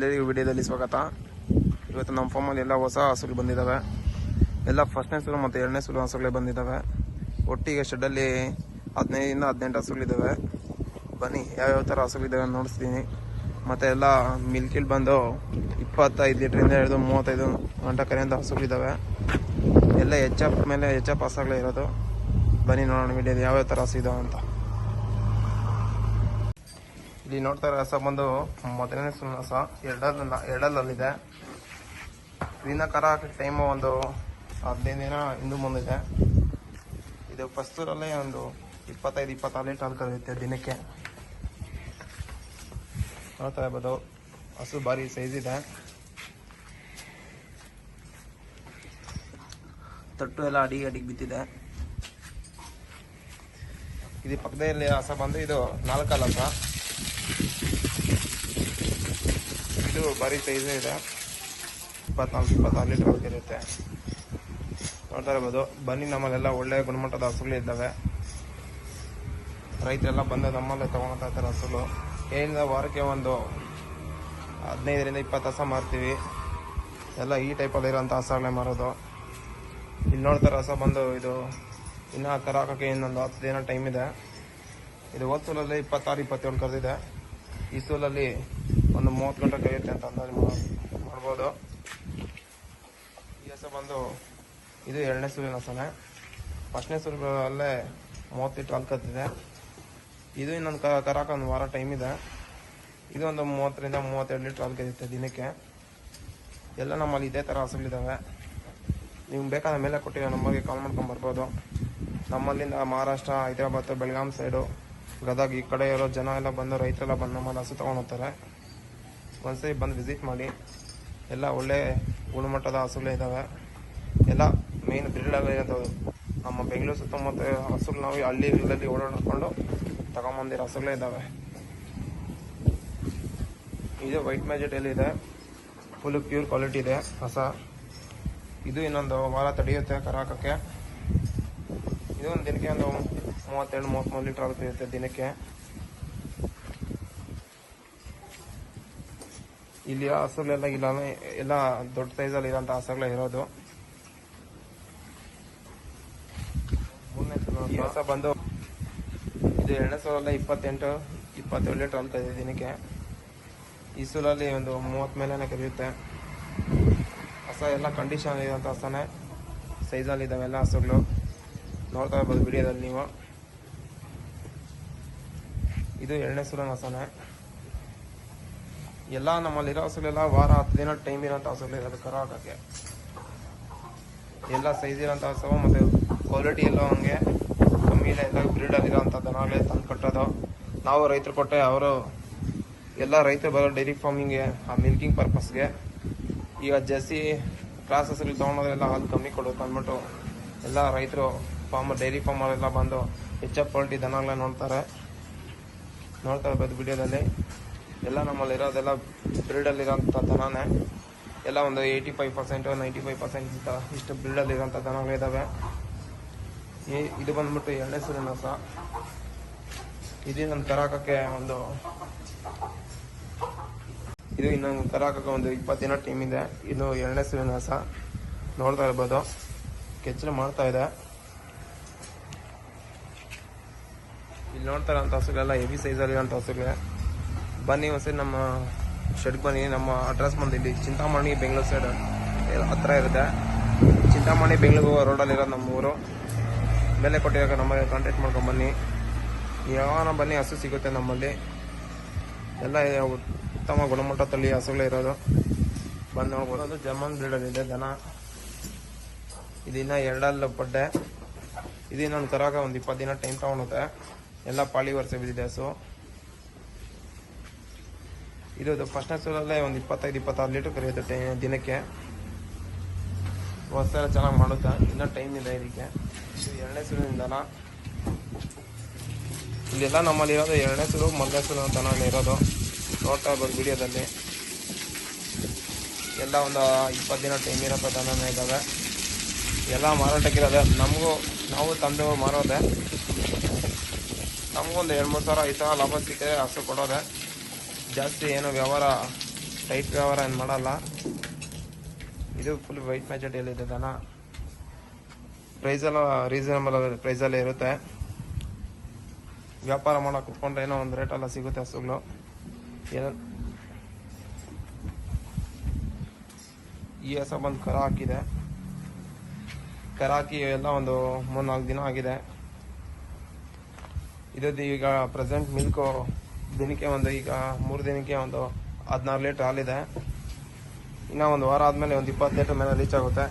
ಎಲ್ಲರಿಗೂ ವಿಡಿಯೋದಲ್ಲಿ ಸ್ವಾಗತ. ಇವತ್ತು ನಮ್ಮ ಫಾರ್ಮಲ್ಲಿ ಎಲ್ಲ ಹೊಸ ಹಸುಗಳು ಬಂದಿದ್ದಾವೆ ಎಲ್ಲ ಫಸ್ಟ್ನೇ ಸುಲು ಮತ್ತು ಎರಡನೇ ಸುಲು ಹಸುಗಳೇ ಬಂದಿದ್ದಾವೆ ಒಟ್ಟಿಗೆ ಶೆಡ್ಡಲ್ಲಿ ಹದಿನೈದರಿಂದ ಹದಿನೆಂಟು ಹಸುಗಳಿದ್ದಾವೆ ಬನ್ನಿ, ಯಾವ್ಯಾವ ಥರ ಹಸುಗಳಿದ್ದಾವೆ ನೋಡಿಸ್ತೀನಿ. ಮತ್ತು ಎಲ್ಲ ಮಿಲ್ಕಿಲ್ ಬಂದು ಇಪ್ಪತ್ತೈದು ಲೀಟ್ರಿಂದ ಹಿಡಿದು ಮೂವತ್ತೈದು ಗಂಟೆ ಕರೆಯಿಂದ ಹಸುಗಳಿದ್ದಾವೆ ಎಲ್ಲ ಎಚ್ ಎಫ್ ಮೇಲೆ ಎಚ್ ಹಸುಗಳೇ ಇರೋದು. ಬನ್ನಿ ನೋಡೋಣ ವಿಡಿಯೋದು ಯಾವ್ಯಾವ ಥರ ಹಸು ಇದಾವೆ ಅಂತ. ಇಲ್ಲಿ ನೋಡ್ತಾ ಇರೋ ರಸ ಬಂದು ಮೊದಲನೇ ರಸ, ಎರಡಲ್ಲ ಎರಡಲ್ಲಲ್ಲಿದೆ. ಇದನ್ನ ಕರ ಹಾಕಕ್ಕೆ ಟೈಮು ಒಂದು ಹದಿನೈದು ದಿನ ಹಿಂದೂ ಮುಂದಿದೆ. ಇದು ಫಸ್ಟೂರಲ್ಲೇ ಒಂದು ಇಪ್ಪತ್ತೈದು, ಇಪ್ಪತ್ತಾರು ಲೀಟರ್ ಹಾಲು ಕರೆಯುತ್ತೆ ದಿನಕ್ಕೆ. ನೋಡ್ತಾ ಇರ್ಬೋದು ಹಸು ಭಾರಿ ಸೈಜ್ ಇದೆ. ತಟ್ಟು ಎಲ್ಲ ಅಡಿಗೆ ಅಡಿಗೆ ಬಿದ್ದಿದೆ. ಇದು ಪಕ್ಕದಲ್ಲಿ ಹಸ ಬಂದು ಇದು ನಾಲ್ಕಲ್ಲ ಹಸ ಇದು ಭಾರಿ ಸೈಜ್ ಇದೆ. ಇಪ್ಪತ್ನಾಲ್ಕು, ಇಪ್ಪತ್ತಾರು ಲೀಟರ್ ಇರುತ್ತೆ. ನೋಡ್ತಾ ಇರ್ಬೋದು ಬನ್ನಿ ನಮ್ಮಲ್ಲೆಲ್ಲ ಒಳ್ಳೆ ಗುಣಮಟ್ಟದ ಹಸುಗಳು ಇದ್ದಾವೆ. ರೈತರೆಲ್ಲ ಬಂದು ನಮ್ಮಲ್ಲೇ ತಗೊಳ್ತಾ ಇರ್ತಾರೆ ಹಸುಗಳು. ಏನಿಲ್ಲ ವಾರಕ್ಕೆ ಒಂದು ಹದಿನೈದರಿಂದ ಇಪ್ಪತ್ತು ಹಸ ಮಾರ್ತೀವಿ. ಎಲ್ಲ ಈ ಟೈಪಲ್ಲಿ ಇರೋಂಥ ಹಸಗಳೇ ಮಾರೋದು. ಇಲ್ಲಿ ನೋಡ್ತಾರೆ ಹಸ ಬಂದು ಇದು ಇನ್ನೂ ಆ ಥರ ಹಾಕೋಕ್ಕೆ ಇನ್ನೊಂದು ಹತ್ತು ದಿನ ಟೈಮ್ ಇದೆ. ಇದು ಹೋದ ಸೂಲಲ್ಲಿ ಇಪ್ಪತ್ತಾರು, ಇಪ್ಪತ್ತೇಳು ಕರೆದಿದೆ. ಈ ಸೂಲಲ್ಲಿ ಒಂದು ಮೂವತ್ತು ಗಂಟೆ ಕೈಯುತ್ತೆ ಅಂತ ಅಂದಾಜು ಮಾಡ್ಬೋದು. ಈ ಹಸ ಬಂದು ಇದು ಎರಡನೇ ಸೂರ್ಯನ ಹಸನೆ ಫಸ್ಟ್ನೇ ಸೂರ್ಯಲ್ಲೇ ಮೂವತ್ತು ಹಾಲು ಕತ್ತಿದೆ ಇದು ಇನ್ನೊಂದು ಕರಾಕ ಒಂದು ವಾರ ಟೈಮ್ ಇದೆ. ಇದು ಒಂದು ಮೂವತ್ತರಿಂದ ಮೂವತ್ತೆರಡು ಲೀಟ್ರ್ ಹಾಲು ಕದಿತ್ತೆ ದಿನಕ್ಕೆ. ಎಲ್ಲ ನಮ್ಮಲ್ಲಿ ಇದೇ ಥರ ಹಸುಗಳಿದ್ದಾವೆ ನೀವು ಬೇಕಾದ ಮೇಲೆ ಕೊಟ್ಟಿರೋ ನಂಬರ್ಗೆ ಕಾಲ್ ಮಾಡ್ಕೊಂಡು ಬರ್ಬೋದು. ನಮ್ಮಲ್ಲಿಂದ ಮಹಾರಾಷ್ಟ್ರ, ಹೈದರಾಬಾದ್, ಬೆಳಗಾಂ ಸೈಡು ಗದಗ ಈ ಕಡೆ ಇರೋ ಜನ ಎಲ್ಲ ಬಂದು ರೈತರೆಲ್ಲ ಬಂದು ನಮ್ಮಲ್ಲಿ ಹಸು ತೊಗೊಂಡು ಹೋಗ್ತಾರೆ. ಒಂದ್ಸರಿ ಬಂದು ವಿಸಿಟ್ ಮಾಡಿ, ಎಲ್ಲ ಒಳ್ಳೆ ಗುಣಮಟ್ಟದ ಹಸುಗಳೇ ಇದ್ದಾವೆ. ಎಲ್ಲ ಮೇನ್ ಇರೋದು ನಮ್ಮ ಬೆಂಗಳೂರು ಸುತ್ತಮುತ್ತ ಹಸುಗಳು ನಾವು ಹಳ್ಳಿಗಳಲ್ಲಿ ಓಡಾಡಿಕೊಂಡು ತಗೊಂಬಂದಿರೋ ಹಸುಗಳೇ ಇದ್ದಾವೆ. ಇದು ವೈಟ್ ಮ್ಯಾಜೆಟಲ್ಲಿ ಇದೆ. ಫುಲ್ ಪ್ಯೂರ್ ಕ್ವಾಲಿಟಿ ಇದೆ ಹೊಸ. ಇದು ಇನ್ನೊಂದು ವಾರ ತಡೆಯುತ್ತೆ ಕರಾಕಕ್ಕೆ. ಇದು ಒಂದು ದಿನಕ್ಕೆ ಒಂದು ಮೂವತ್ತೆರಡು ಮೂವತ್ತ್ಮೂರು ಲೀಟ್ರ್ ಆಗುತ್ತೆ ದಿನಕ್ಕೆ. ಇಲ್ಲಿ ಹಸುಗಳೆಲ್ಲ ಇಲ್ಲ ಎಲ್ಲ ದೊಡ್ಡ ಸೈಜಲ್ಲಿ ಇರೋಂಥ ಹಸುಗಳೇ ಇರೋದು. ಬಂದು ಇದು ಎರಡನೇ ಸಾವಿರದ ಇಪ್ಪತ್ತೆಂಟು ಇಪ್ಪತ್ತೇಳು ಲೀಟ್ರ್ ಅಂತ ಇದೆ ದಿನಕ್ಕೆ. ಈ ಒಂದು ಮೂವತ್ತು ಮೇಲೆ ಕರೆಯುತ್ತೆ ಹಸ ಎಲ್ಲ ಕಂಡೀಷನ್ ಇರೋಂಥ ಹಸನೇ ಸೈಜಲ್ಲಿ ಇದಾವೆ ಎಲ್ಲ ಹಸುಗಳು ನೋಡ್ತಾ ಇರ್ಬೋದು ವಿಡಿಯೋದಲ್ಲಿ ನೀವು. ಇದು ಎರಡನೇ ಸೂಲನ ಹಸನೇ. ಎಲ್ಲ ನಮ್ಮಲ್ಲಿರೋ ಹಸುಗಳೆಲ್ಲ ವಾರ ಹತ್ತು ದಿನ ಟೈಮ್ ಇರೋಂಥ ಹಸುಗಳು ಇರೋದು ಕರು ಹಾಕೋಕ್ಕೆ. ಎಲ್ಲ ಸೈಜ್ ಇರೋಂಥ ಹಸು ಮತ್ತು ಕ್ವಾಲಿಟಿ ಎಲ್ಲ ಹಂಗೆ ಕಮ್ಮಿ ಇಲ್ಲ, ಎಲ್ಲ ಬ್ರೀಡಲ್ಲಿ ಇರೋಂಥ ದನಗಳೇ ತಂದು ಕಟ್ಟೋದು. ನಾವು ರೈತರು ಕೊಟ್ಟೆ ಅವರು ಎಲ್ಲ ರೈತರು ಬರೋ ಡೈರಿ ಫಾರ್ಮಿಂಗ್ಗೆ ಆ ಮಿಲ್ಕಿಂಗ್ ಪರ್ಪಸ್ಗೆ ಈಗ ಜರ್ಸಿ ಕ್ಲಾಸ್ ಹಸುಗಳು ತೊಗೊಂಡೋದ್ರೆಲ್ಲ ಹಾಲು ಕಮ್ಮಿ ಕೊಡೋದು ಅಂದ್ಬಿಟ್ಟು ಎಲ್ಲ ರೈತರು ಫಾರ್ಮರ್ ಡೈರಿ ಫಾರ್ಮರೆಲ್ಲ ಬಂದು ಎಫ್ ಕ್ವಾಲಿಟಿ ದನಗಳೇ ನೋಡ್ತಾರೆ. ನೋಡ್ತಾರೆ ಇರ್ಬೋದು ವಿಡಿಯೋದಲ್ಲಿ ಎಲ್ಲ ನಮ್ಮಲ್ಲಿರೋದೆಲ್ಲ ಬ್ರೀಡಲ್ಲಿರೋಂಥ ದನನೇ. ಎಲ್ಲ ಒಂದು eighty five percent ninety five percent ಇಷ್ಟು ಬ್ರೀಡಲ್ಲಿರೋಂಥ ದನಗಳಿದ್ದಾವೆ ಈ ಇದು ಬಂದ್ಬಿಟ್ಟು ಎರಡನೇ ಸೂರ್ಯನ ಹೊಸ ಇದು ನನ್ನ ಕರಾಕಕ್ಕೆ ಒಂದು ಇದು ಇನ್ನೊಂದು ಕರಾಕಕ್ಕೆ ಒಂದು ಇಪ್ಪತ್ತು ದಿನ ಟೀಮ್ ಇದೆ. ಇದು ಎರಡನೇ ಸೂರ್ಯನ ಹೊಸ ನೋಡ್ತಾ ಇರ್ಬೋದು. ಕೆಚ್ಚಲು ಮಾಡ್ತಾ ಇದೆ. ಇಲ್ಲಿ ನೋಡ್ತಾ ಇರೋಂಥ ಹಸುಗಳೆಲ್ಲ ಹೆವಿ ಸೈಜಲ್ಲಿ ಇರೋಂಥ ಹಸುಗಳೇ ಬನ್ನಿ ಒಂದ್ಸರಿ ನಮ್ಮ ಶೆಡ್ ಬನ್ನಿ. ನಮ್ಮ ಅಡ್ರೆಸ್ ಬಂದು ಚಿಂತಾಮಣಿ, ಬೆಂಗಳೂರು ಸೈಡ್ ಹತ್ರ ಇರುತ್ತೆ. ಚಿಂತಾಮಣಿ, ಬೆಂಗಳೂರು ರೋಡಲ್ಲಿರೋದು ನಮ್ಮ ಊರು. ಬೆಲೆ ಕೊಟ್ಟಿರೋ ನಮ್ಮಲ್ಲಿ ಕಾಂಟ್ಯಾಕ್ಟ್ ಮಾಡ್ಕೊಂಡು ಬನ್ನಿ. ಯಾವಾಗ ಬನ್ನಿ, ಹಸು ಸಿಗುತ್ತೆ ನಮ್ಮಲ್ಲಿ. ಎಲ್ಲ ಉತ್ತಮ ಗುಣಮಟ್ಟ ತಳಿ ಹಸುಗಳೇ ಇರೋದು. ಬಂದು ನೋಡ್ಬೋದು. ಜರ್ಮನ್ ಬ್ರೀಡಲ್ಲಿದೆ ದನ. ಇದನ್ನ ಎರಡಲ್ಲ ಪಡ್ಡೆ. ಇದನ್ನೊಂದು ತರಾಗ ಒಂದು ಇಪ್ಪತ್ತು ದಿನ ಟೈಮ್ ತಗೊಳುತ್ತೆ ಎಲ್ಲ ಪಾಳಿ ವರ್ಷ ಬಿದ್ದಿದೆ ಹಸು. ಇದು ಫಸ್ಟ್ನೇ ಸೂಲಲ್ಲೇ ಒಂದು ಇಪ್ಪತ್ತೈದು, ಇಪ್ಪತ್ತಾರು ಲೀಟರ್ ಕರೆಯುತ್ತೆ ದಿನಕ್ಕೆ. ವರ್ಷ ಚೆನ್ನಾಗಿ ಮಾಡುತ್ತೆ. ಇನ್ನೂ ಟೈಮ್ ಇದೆ ಇದಕ್ಕೆ. ಇದು ಎರಡನೇ ಸೂಲಿನಿಂದನ ಇಲ್ಲೆಲ್ಲ ನಮ್ಮಲ್ಲಿ ಇರೋದು ಎರಡನೇ ಸುರು, ಮೊದಲನೇ ಸೂಲು ಅಂತ ಇರೋದು. ನೋಡ್ತಾ ಇರ್ಬೋದು ವಿಡಿಯೋದಲ್ಲಿ. ಎಲ್ಲ ಒಂದು ಇಪ್ಪತ್ತು ದಿನ ಟೈಮ್ ಇರೋ ದನನೇ ಇದ್ದಾವೆ. ಎಲ್ಲ ಮಾರಾಟಕ್ಕಿರೋದೆ ನಮಗೂ, ನಾವು ತಂದು ಮಾರೋದೆ. ನಮಗೂ ಒಂದು ಎರಡು ಮೂರು ಸಾವಿರ, ಐದು ಸಾವಿರ ಲಾಭ ಸಿಕ್ಕರೆ ಅಷ್ಟು ಕೊಡೋದೆ. ಜಾಸ್ತಿ ಏನೋ ವ್ಯವಹಾರ ಟೈಟ್ ವ್ಯವಹಾರ ಏನು ಮಾಡಲ್ಲ. ಇದು ಫುಲ್ ವೈಟ್ ಮೆಜಾರಿಟಿಯಲ್ಲಿದೆ ದನ. ಪ್ರೈಸೆಲ್ಲ ರೀಸನಬಲ್ ಪ್ರೈಸಲ್ಲೇ ಇರುತ್ತೆ. ವ್ಯಾಪಾರ ಮಾಡೋಕೆ ಕುತ್ಕೊಂಡ್ರೆ ಏನೋ ಒಂದು ರೇಟೆಲ್ಲ ಸಿಗುತ್ತೆ ಹಸುಗಳು. ಏನೋ ಈ ಹಸ ಬಂದು ಕರ ಹಾಕಿದೆ. ಕರ ಹಾಕಿ ಎಲ್ಲ ಒಂದು ಮೂರ್ನಾಲ್ಕು ದಿನ ಆಗಿದೆ. ಇದದ್ದು ಈಗ ಪ್ರೆಸೆಂಟ್ ಮಿಲ್ಕು ದಿನಕ್ಕೆ ಒಂದು ಈಗ ಮೂರು ದಿನಕ್ಕೆ ಒಂದು ಹದಿನಾರು ಲೀಟ್ರ್ ಹಾಲಿದೆ. ಇನ್ನೂ ಒಂದು ವಾರ ಆದಮೇಲೆ ಒಂದು ಇಪ್ಪತ್ತು ಲೀಟ್ರ್ ಮೇಲೆ ರೀಚ್ ಆಗುತ್ತೆ.